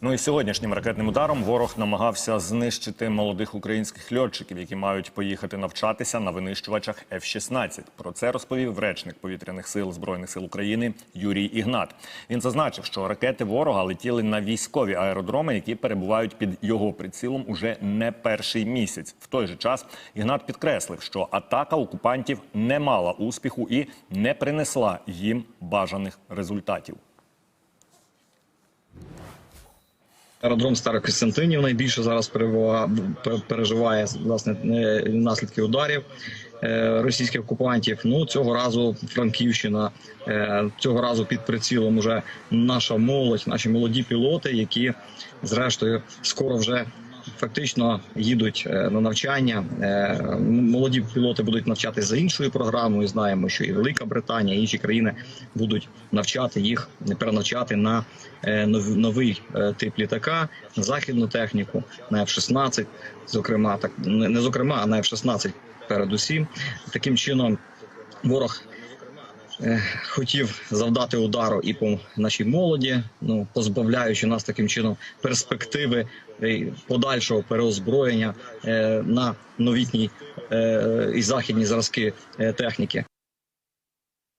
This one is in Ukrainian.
Ну і сьогоднішнім ракетним ударом ворог намагався знищити молодих українських льотчиків, які мають поїхати навчатися на винищувачах F-16. Про це розповів речник повітряних сил збройних сил України Юрій Ігнат. Він зазначив, що ракети ворога летіли на військові аеродроми, які перебувають під його прицілом уже не перший місяць. В той же час Ігнат підкреслив, що атака окупантів не мала успіху і не принесла їм бажаних результатів. Аеродром Старокостянтинів найбільше зараз переживає власне наслідки ударів е, російських окупантів. Ну цього разу Франківщина, е, цього разу під прицілом уже наша молодь, наші молоді пілоти, які зрештою скоро вже. Фактично їдуть е, на навчання. Е, Молоді пілоти будуть навчатися за іншою програмою. Знаємо, що і Велика Британія, і інші країни будуть навчати їх, перенавчати на е, новий тип літака, на західну техніку, на F-16, зокрема, так не зокрема, а на F-16 передусім. Таким чином, ворог хотів завдати удару і по нашій молоді, ну позбавляючи нас таким чином перспективи е, подальшого переозброєння е, на новітній е, і західні зразки е, техніки.